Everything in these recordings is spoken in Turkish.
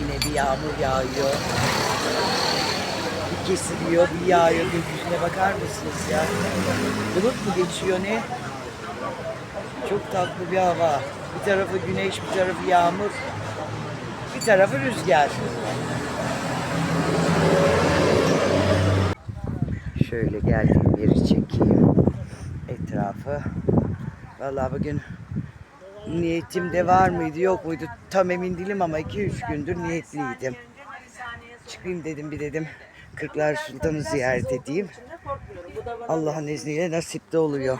Yine bir yağmur yağıyor. Bir kesiliyor, bir yağıyor. Gökyüzüne bakar mısınız ya? Bulut mu geçiyor ne? Çok tatlı bir hava. Bir tarafı güneş, bir tarafı yağmur. Bir tarafı rüzgar. Şöyle geldiğim yeri çekeyim. Etrafı. Vallahi bugün niyetimde var mıydı yok muydu tam emin değilim ama 2-3 gündür niyetliydim. Çıkayım dedim bir dedim. Kırklar Sultan'ı ziyaret edeyim. Allah'ın izniyle nasip de oluyor.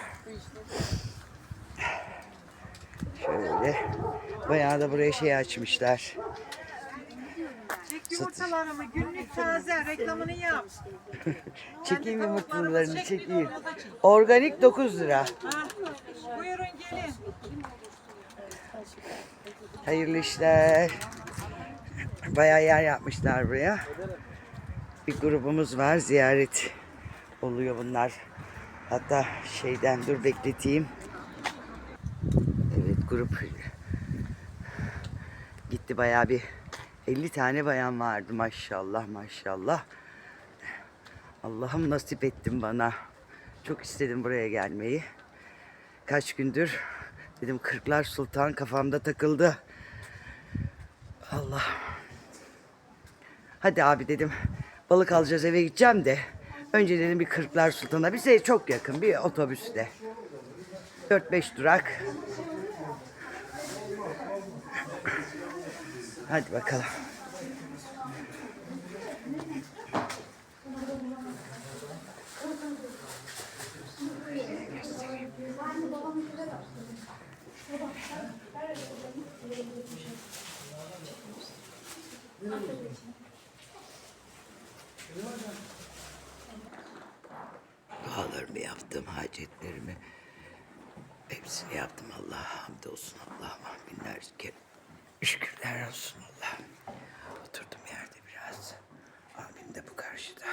Şöyle. Bayağı da buraya şey açmışlar. Yumurtalarımı günlük taze reklamını yap. Çekeyim yumurtalarını çekeyim. Organik 9 lira. Ha, buyurun gelin. Hayırlı işler. Bayağı yer yapmışlar buraya. Bir grubumuz var ziyaret oluyor bunlar. Hatta şeyden dur bekleteyim. Evet grup gitti bayağı bir 50 tane bayan vardı maşallah maşallah. Allah'ım nasip ettin bana. Çok istedim buraya gelmeyi. Kaç gündür dedim Kırklar Sultan kafamda takıldı. Allah. Hadi abi dedim balık alacağız eve gideceğim de. Önce dedim bir Kırklar Sultan'a bize çok yakın bir otobüste. 4-5 durak. Hadi bakalım. Dualarımı yaptım, hacetlerimi. Hepsini yaptım Allah'a hamdolsun Allah'ıma binlerce kere. Şükürler olsun Allah'ım. Oturdum yerde biraz. Abim de bu karşıda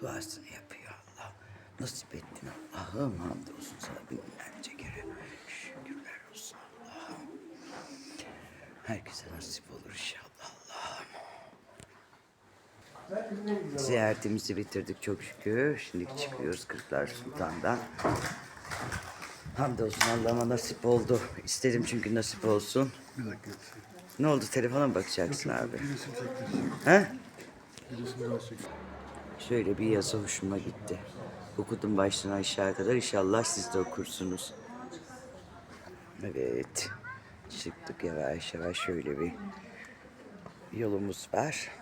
duasını yapıyor Allah. Nasip ettin Allah'ım hamdolsun sana binlerce kere. Şükürler olsun Allah'ım. Herkese nasip olur inşallah. Ziyaretimizi bitirdik çok şükür. Şimdi çıkıyoruz Kırklar Sultan'dan. Hamdolsun Allah'ıma nasip oldu. İstedim çünkü nasip olsun. Bir dakika. Ne oldu telefona mı bakacaksın abi? He? Şöyle bir yazı hoşuma gitti. Okudum baştan aşağı kadar. İnşallah siz de okursunuz. Evet. Çıktık yavaş yavaş şöyle bir yolumuz var.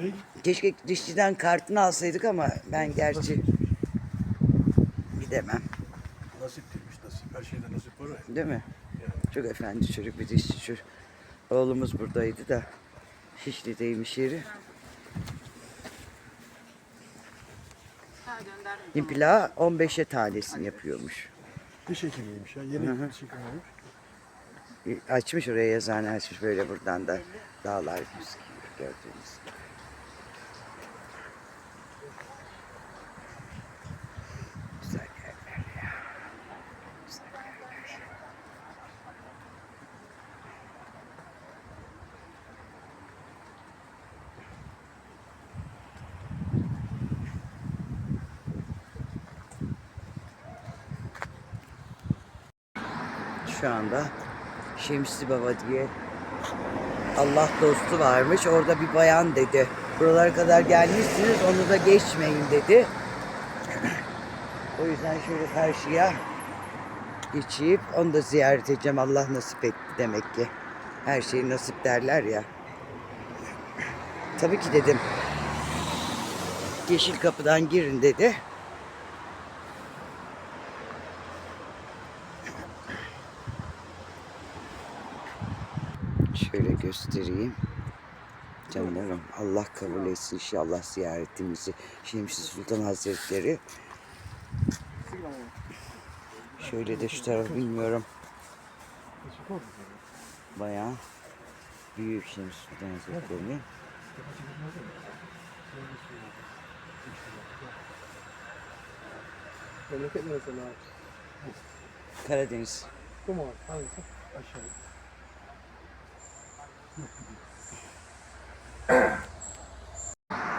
Ne? Keşke dişçiden kartını alsaydık ama ben gerçi gidemem. Nasip demiş nasip. Her şeyde nasip var ya. Değil mi? Çok efendi çocuk bir dişçi çocuk. Oğlumuz buradaydı da Şişli'deymiş yeri. İmpila 15'e tanesini yapıyormuş. Diş hekimiymiş ya. Yeni diş hekimiymiş. Açmış oraya yazıhane açmış böyle buradan da dağlar gözüküyor gördüğünüz. gibi. Şu anda Şemsi Baba diye Allah dostu varmış. Orada bir bayan dedi. Buralara kadar gelmişsiniz onu da geçmeyin dedi. o yüzden şöyle karşıya geçip onu da ziyaret edeceğim. Allah nasip etti demek ki. Her şey nasip derler ya. Tabii ki dedim. Yeşil kapıdan girin dedi. Şöyle göstereyim. Canlarım Allah kabul etsin inşallah ziyaretimizi. Şemsi Sultan Hazretleri. Şöyle de şu tarafı bilmiyorum. Bayağı büyük Şemsi Sultan Hazretleri. Memleket neresi? Karadeniz. Abi? Hangisi? Aşağı.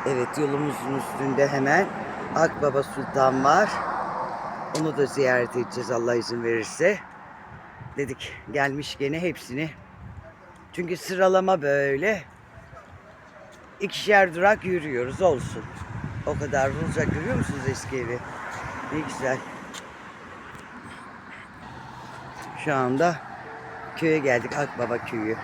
Evet yolumuzun üstünde hemen Akbaba Sultan var. Onu da ziyaret edeceğiz Allah izin verirse. Dedik gelmiş gene hepsini. Çünkü sıralama böyle. İkişer durak yürüyoruz olsun. O kadar olacak görüyor musunuz eski evi? Ne güzel. Şu anda köye geldik Akbaba köyü.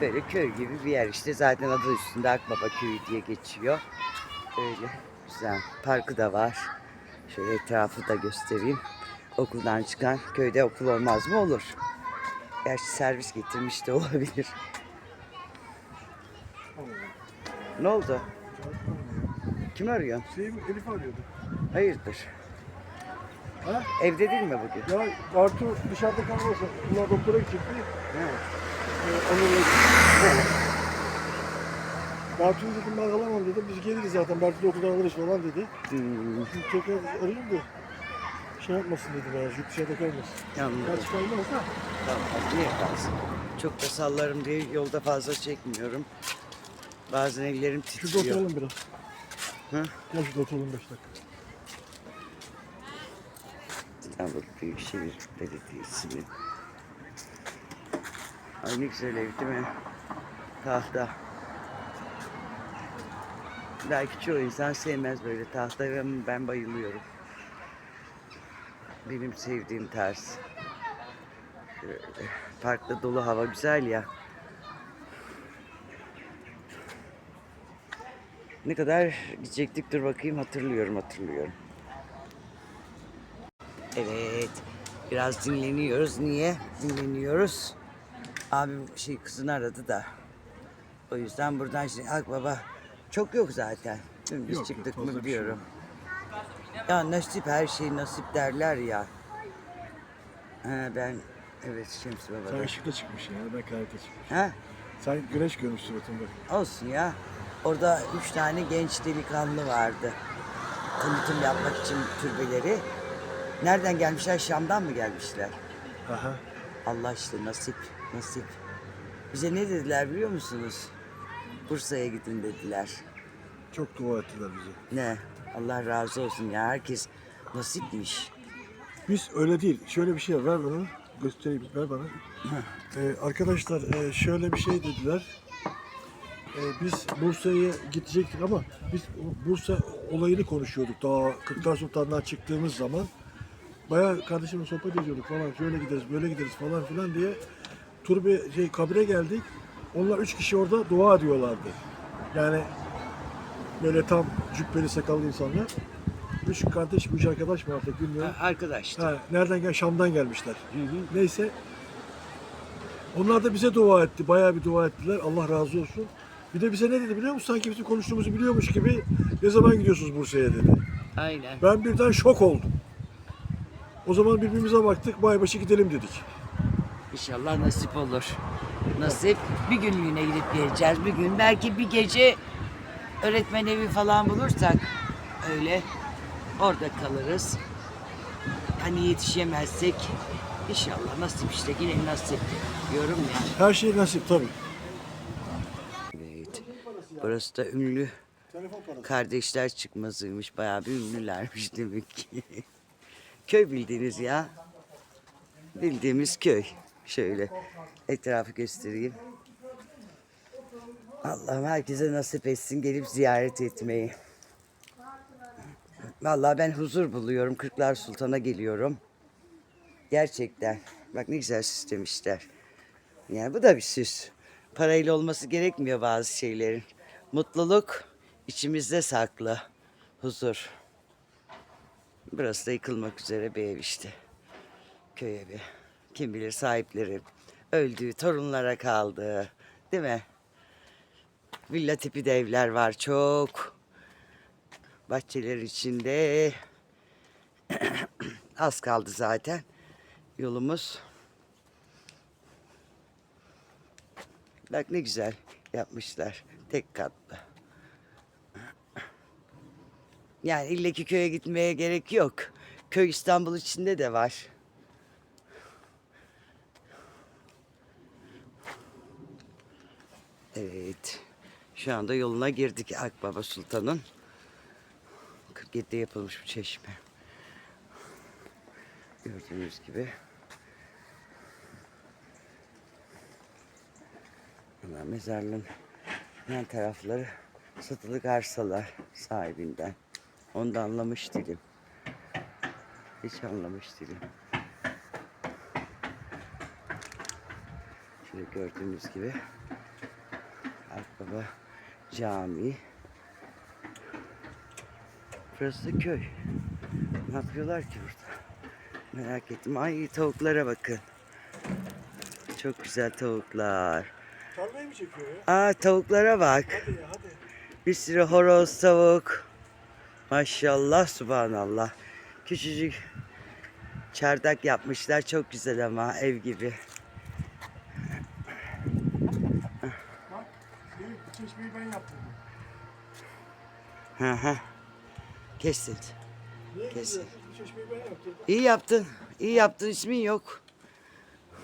Böyle köy gibi bir yer işte zaten adı üstünde Akbaba köyü diye geçiyor. Öyle güzel. Parkı da var. Şöyle etrafı da göstereyim. Okuldan çıkan köyde okul olmaz mı? Olur. Gerçi servis getirmiş de olabilir. Ne oldu? Kim arıyor? Şey, Elif arıyordu. Hayırdır? Ha? Evde değil mi bugün? Ya Bartu dışarıda kalmasın. Bunlar doktora gidecekti. Ha. Ee, onunla Bartu'yu dedim ben alamam dedim. Biz geliriz zaten. Bartu da okuldan alırız falan dedi. Hmm, Şimdi tekrar arayayım da şey yapmasın dedim yani. Şu dışarıda kalmasın. anladım. Gerçi kalmaz da. Tamam, niye kalsın? Çok da sallarım diye yolda fazla çekmiyorum. Bazen ellerim Şurada titriyor. oturalım biraz. Hı? Gel şurada oturalım 5 dakika. İstanbul Büyükşehir Belediyesi'nin. Ay ne güzel ev değil mi? Tahta. Belki çoğu insan sevmez böyle tahta ama ben bayılıyorum. Benim sevdiğim. Şöyle, parkta dolu hava güzel ya. Ne kadar gidecektik dur bakayım hatırlıyorum hatırlıyorum. Evet. Biraz dinleniyoruz. Niye? Dinleniyoruz. Abim şey kızını aradı da. O yüzden buradan şimdi Akbaba çok yok zaten. Dün biz Yok, yok, çıktık fazla mı bir şey diyorum. Ya nasip her şey nasip derler ya. Ha, ben evet Şems Sen Baba'da. ışıkta çıkmışsın ya. Ben karanlıkta çıkmışım. Ha? Sen güneş görmüş suratında. Olsun ya. Orada üç tane genç delikanlı vardı. Tanıtım yapmak için türbeleri. Nereden gelmişler? Şam'dan mı gelmişler? Aha. Allah işte nasip, nasip. Bize ne dediler biliyor musunuz? Bursa'ya gidin dediler. Çok dua ettiler bize. Ne? Allah razı olsun ya. Herkes nasipmiş. Biz öyle değil. Şöyle bir şey var. Ver bana. Göstereyim. Ver bana. Ee, arkadaşlar e, şöyle bir şey dediler. Ee, biz Bursa'ya gidecektik ama biz Bursa olayını konuşuyorduk daha Kırklar Sultan'dan çıktığımız zaman. Bayağı kardeşimle sohbet ediyorduk falan. Şöyle gideriz, böyle gideriz falan filan diye. Turbe şey kabre geldik. Onlar üç kişi orada dua ediyorlardı. Yani böyle tam cübbeli sakallı insanlar. Üç kardeş, üç arkadaş mı artık bilmiyorum. Arkadaşlar. Ha, nereden gel? Şam'dan gelmişler. Hı hı. Neyse. Onlar da bize dua etti. Bayağı bir dua ettiler. Allah razı olsun. Bir de bize ne dedi biliyor musun? Sanki bizim konuştuğumuzu biliyormuş gibi ne zaman gidiyorsunuz Bursa'ya dedi. Aynen. Ben birden şok oldum. O zaman birbirimize baktık. Baybaşı gidelim dedik. İnşallah nasip olur. Nasip. Bir günlüğüne gidip geleceğiz. Bir gün belki bir gece öğretmen evi falan bulursak öyle orada kalırız. Hani yetişemezsek inşallah nasip işte yine nasip diyorum ya. Her şey nasip tabii. Evet. Burası da ünlü kardeşler çıkmazıymış. Bayağı bir ünlülermiş demek ki. köy bildiğiniz ya. Bildiğimiz köy. Şöyle etrafı göstereyim. Allah'ım herkese nasip etsin gelip ziyaret etmeyi. Vallahi ben huzur buluyorum. Kırklar Sultan'a geliyorum. Gerçekten. Bak ne güzel süslemişler. Yani bu da bir süs. Parayla olması gerekmiyor bazı şeylerin. Mutluluk içimizde saklı. Huzur. Burası da yıkılmak üzere bir ev işte. Köy evi. Kim bilir sahipleri öldü, torunlara kaldı. Değil mi? Villa tipi de evler var çok. Bahçeler içinde. Az kaldı zaten. Yolumuz. Bak ne güzel yapmışlar. Tek katlı. Yani illeki köye gitmeye gerek yok. Köy İstanbul içinde de var. Evet. Şu anda yoluna girdik Akbaba Sultan'ın. 47'de yapılmış bir çeşme. Gördüğünüz gibi. Bunlar mezarlığın yan tarafları satılık arsalar sahibinden. Onu da anlamış değilim. Hiç anlamış değilim. Şöyle gördüğünüz gibi Akbaba Camii. Burası köy. Ne yapıyorlar ki burada? Merak ettim. Ay tavuklara bakın. Çok güzel tavuklar. Tarlayı mı çekiyor ya? Aa tavuklara bak. Hadi ya hadi. Bir sürü horoz tavuk. Maşallah subhanallah. Küçücük çardak yapmışlar. Çok güzel ama ev gibi. Hı hı. Ben yaptım. İyi yaptın. İyi yaptın. İsmin yok.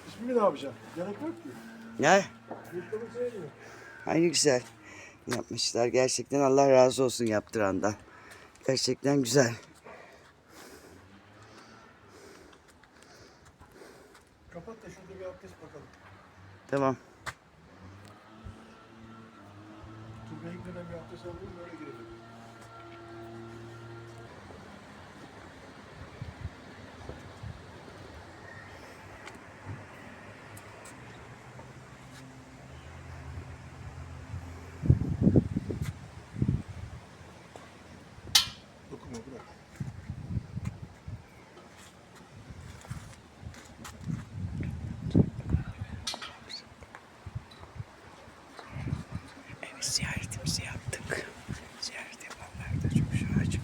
İsmini ne yapacağım? Gerek yok ki. Ne? Sevmiyor. Aynı güzel yapmışlar. Gerçekten Allah razı olsun yaptırandan. Gerçekten güzel. Kapat da şurada bir abdest bakalım. Tamam. Gitmeden bir abdest alalım böyle girelim. Dokunma bırak. Evet ziyaretimizi yaptık. Ziyaret yapanlar da çok şu açık.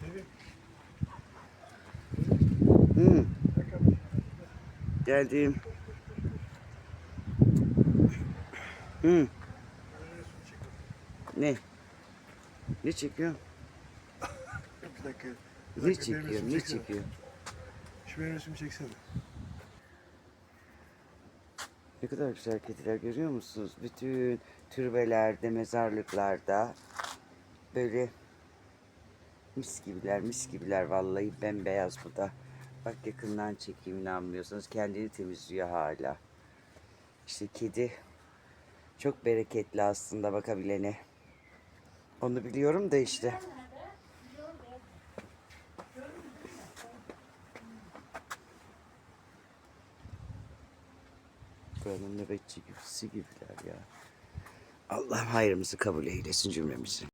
Sevim. Hı, Gel kardeşim. Geldim. Hı, ne? Ne çekiyor? Bir dakika. Bir Ne dakika, benim çekiyor? Ne çekiyor? Şu benim resmimi çeksene. Ne kadar güzel kediler görüyor musunuz? Bütün türbelerde, mezarlıklarda böyle mis gibiler, mis gibiler vallahi bembeyaz bu da. Bak yakından çekeyim inanmıyorsanız kendini temizliyor hala. İşte kedi çok bereketli aslında bakabilene. Onu biliyorum da işte. Buranın nöbetçi gibisi gibiler ya. Allah hayrımızı kabul eylesin cümlemizi.